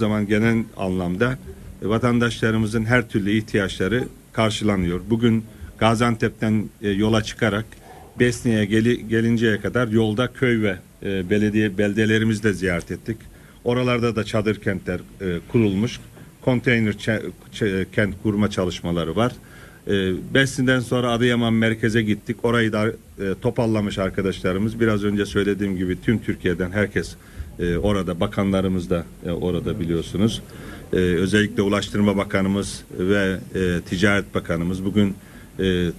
zaman genel anlamda e, vatandaşlarımızın her türlü ihtiyaçları karşılanıyor. Bugün Gaziantep'ten e, yola çıkarak Besni'ye geli, gelinceye kadar yolda köy ve e, belediye beldelerimizi de ziyaret ettik. Oralarda da çadır kentler kurulmuş. Konteyner kent kurma çalışmaları var. E, Besni'den sonra Adıyaman merkeze gittik. Orayı da e, topallamış arkadaşlarımız. Biraz önce söylediğim gibi tüm Türkiye'den herkes e, orada bakanlarımız da e, orada biliyorsunuz. E, özellikle Ulaştırma Bakanımız ve Ticaret Bakanımız bugün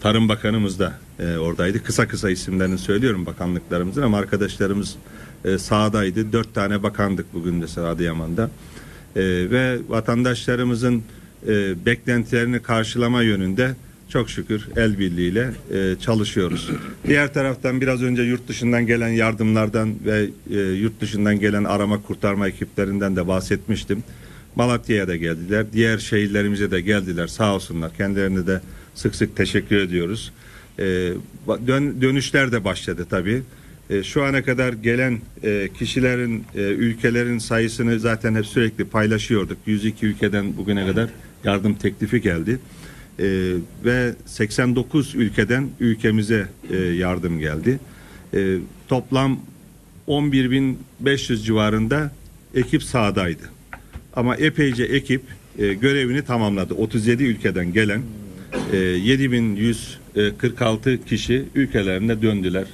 Tarım Bakanımız da oradaydı. Kısa kısa isimlerini söylüyorum bakanlıklarımızın ama arkadaşlarımız e, sahadaydı. Dört tane bakandık bugün mesela Adıyaman'da. Ve vatandaşlarımızın beklentilerini karşılama yönünde çok şükür el birliğiyle e, çalışıyoruz. Diğer taraftan biraz önce yurt dışından gelen yardımlardan ve e, yurt dışından gelen arama kurtarma ekiplerinden de bahsetmiştim. Malatya'ya da geldiler. Diğer şehirlerimize de geldiler. Sağ olsunlar. Kendilerine de sık sık teşekkür ediyoruz. E, dön- dönüşler de başladı tabii. E, şu ana kadar gelen e, kişilerin, e, ülkelerin sayısını zaten hep sürekli paylaşıyorduk. 102 ülkeden bugüne kadar yardım teklifi geldi. E, ve 89 ülkeden ülkemize e, yardım geldi. E, toplam 11.500 civarında ekip sahadaydı. Ama epeyce ekip e, görevini tamamladı. 37 ülkeden gelen e, 7146 kişi ülkelerine döndüler.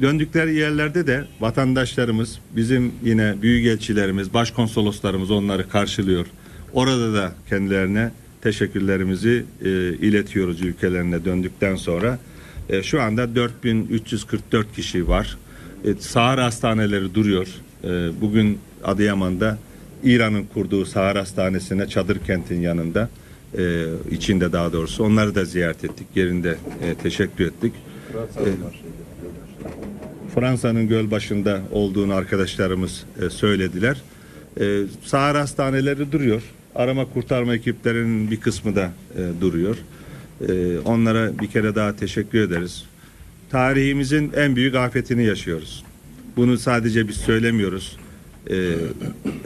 Döndükleri yerlerde de vatandaşlarımız, bizim yine büyükelçilerimiz, başkonsoloslarımız onları karşılıyor. Orada da kendilerine teşekkürlerimizi e, iletiyoruz ülkelerine döndükten sonra. E, şu anda 4344 kişi var. E, sağır hastaneleri duruyor. E, bugün Adıyaman'da İran'ın kurduğu sağır hastanesine çadır kentin yanında e, içinde daha doğrusu onları da ziyaret ettik. Yerinde e, teşekkür ettik. E, Fransa'nın göl başında olduğunu arkadaşlarımız e, söylediler. E, sağır hastaneleri duruyor. Arama kurtarma ekiplerinin bir kısmı da e, duruyor. E, onlara bir kere daha teşekkür ederiz. Tarihimizin en büyük afetini yaşıyoruz. Bunu sadece biz söylemiyoruz. E,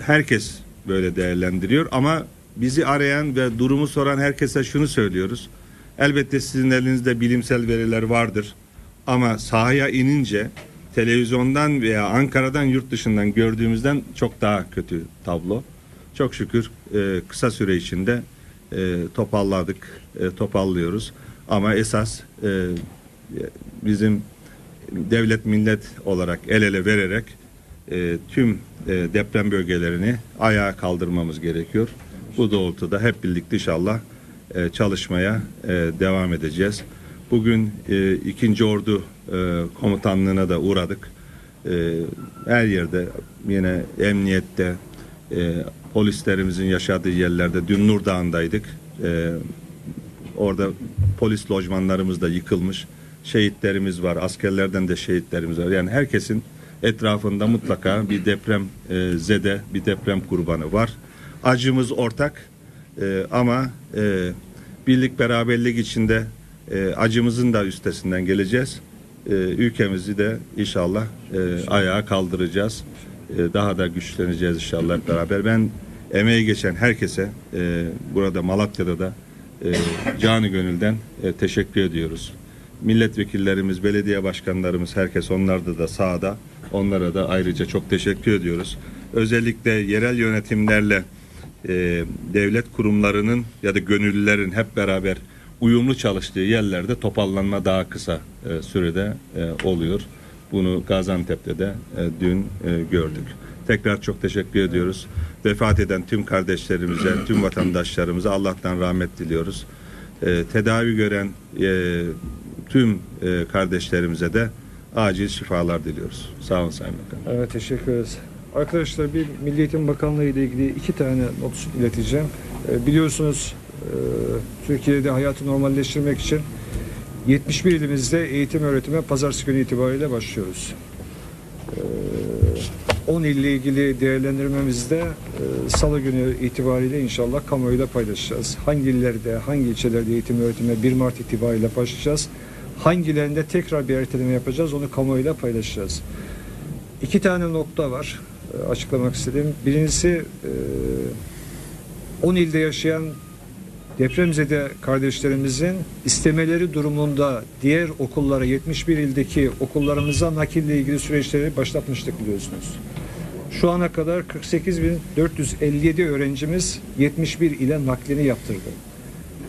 herkes böyle değerlendiriyor ama bizi arayan ve durumu soran herkese şunu söylüyoruz. Elbette sizin elinizde bilimsel veriler vardır. Ama sahaya inince televizyondan veya Ankara'dan yurt dışından gördüğümüzden çok daha kötü tablo. Çok şükür e, kısa süre içinde e, topalladık, e, topallıyoruz. Ama esas e, bizim devlet millet olarak el ele vererek e, tüm e, deprem bölgelerini ayağa kaldırmamız gerekiyor. Bu doğrultuda hep birlikte inşallah e, çalışmaya e, devam edeceğiz. Bugün e, ikinci ordu e, komutanlığına da uğradık. E, her yerde yine emniyette e, polislerimizin yaşadığı yerlerde dün Nur Dağı'ndaydık. E, orada polis lojmanlarımız da yıkılmış. Şehitlerimiz var. Askerlerden de şehitlerimiz var. Yani herkesin etrafında mutlaka bir deprem e, zede, bir deprem kurbanı var. Acımız ortak e, ama e, birlik beraberlik içinde e, acımızın da üstesinden geleceğiz. E, ülkemizi de inşallah e, ayağa kaldıracağız. E, daha da güçleneceğiz inşallah hep beraber. Ben emeği geçen herkese e, burada Malatya'da da e, canı gönülden e, teşekkür ediyoruz. Milletvekillerimiz, belediye başkanlarımız, herkes onlarda da sahada. Onlara da ayrıca çok teşekkür ediyoruz. Özellikle yerel yönetimlerle e, devlet kurumlarının ya da gönüllülerin hep beraber uyumlu çalıştığı yerlerde topallanma daha kısa e, sürede e, oluyor. Bunu Gaziantep'te de e, dün e, gördük. Tekrar çok teşekkür ediyoruz. Vefat eden tüm kardeşlerimize, tüm vatandaşlarımıza Allah'tan rahmet diliyoruz. E, tedavi gören e, tüm e, kardeşlerimize de acil şifalar diliyoruz. Sağ olun Sayın Bakan. Evet teşekkür ederiz. Arkadaşlar bir Milli Eğitim Bakanlığı ile ilgili iki tane not ileteceğim. Ee, biliyorsunuz e, Türkiye'de hayatı normalleştirmek için 71 ilimizde eğitim öğretime pazartesi günü itibariyle başlıyoruz. Ee, 10 ille ilgili değerlendirmemizde e, salı günü itibariyle inşallah kamuoyuyla paylaşacağız. Hangi illerde, hangi ilçelerde eğitim öğretime 1 Mart itibariyle başlayacağız. Hangilerinde tekrar bir erteleme yapacağız onu kamuoyuyla paylaşacağız. İki tane nokta var. e, açıklamak istedim. Birincisi e, 10 ilde yaşayan depremzede kardeşlerimizin istemeleri durumunda diğer okullara 71 ildeki okullarımıza nakille ilgili süreçleri başlatmıştık biliyorsunuz. Şu ana kadar 48.457 öğrencimiz 71 ile naklini yaptırdı.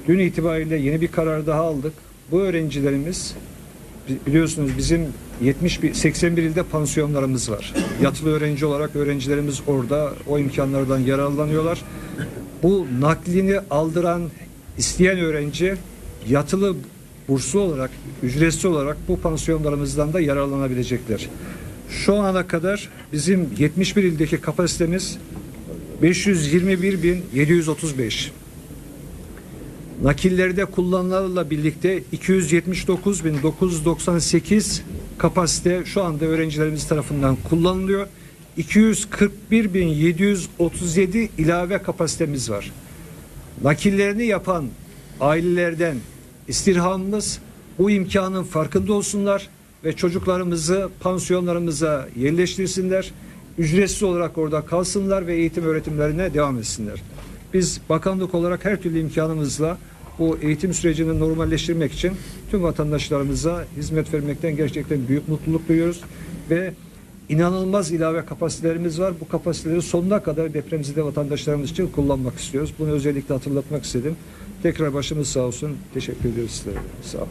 Dün itibariyle yeni bir karar daha aldık. Bu öğrencilerimiz bi- biliyorsunuz bizim 71 81 ilde pansiyonlarımız var. Yatılı öğrenci olarak öğrencilerimiz orada o imkanlardan yararlanıyorlar. Bu naklini aldıran isteyen öğrenci yatılı burslu olarak, ücretsiz olarak bu pansiyonlarımızdan da yararlanabilecekler. Şu ana kadar bizim 71 ildeki kapasitemiz 521.735. Nakillerde kullanılanlarla birlikte 279.998 kapasite şu anda öğrencilerimiz tarafından kullanılıyor. 241.737 ilave kapasitemiz var. Nakillerini yapan ailelerden istirhamımız bu imkanın farkında olsunlar ve çocuklarımızı pansiyonlarımıza yerleştirsinler. Ücretsiz olarak orada kalsınlar ve eğitim öğretimlerine devam etsinler. Biz bakanlık olarak her türlü imkanımızla bu eğitim sürecini normalleştirmek için tüm vatandaşlarımıza hizmet vermekten gerçekten büyük mutluluk duyuyoruz ve inanılmaz ilave kapasitelerimiz var. Bu kapasiteleri sonuna kadar depremzede vatandaşlarımız için kullanmak istiyoruz. Bunu özellikle hatırlatmak istedim. Tekrar başımız sağ olsun. Teşekkür ediyoruz sizlere. Sağ olun.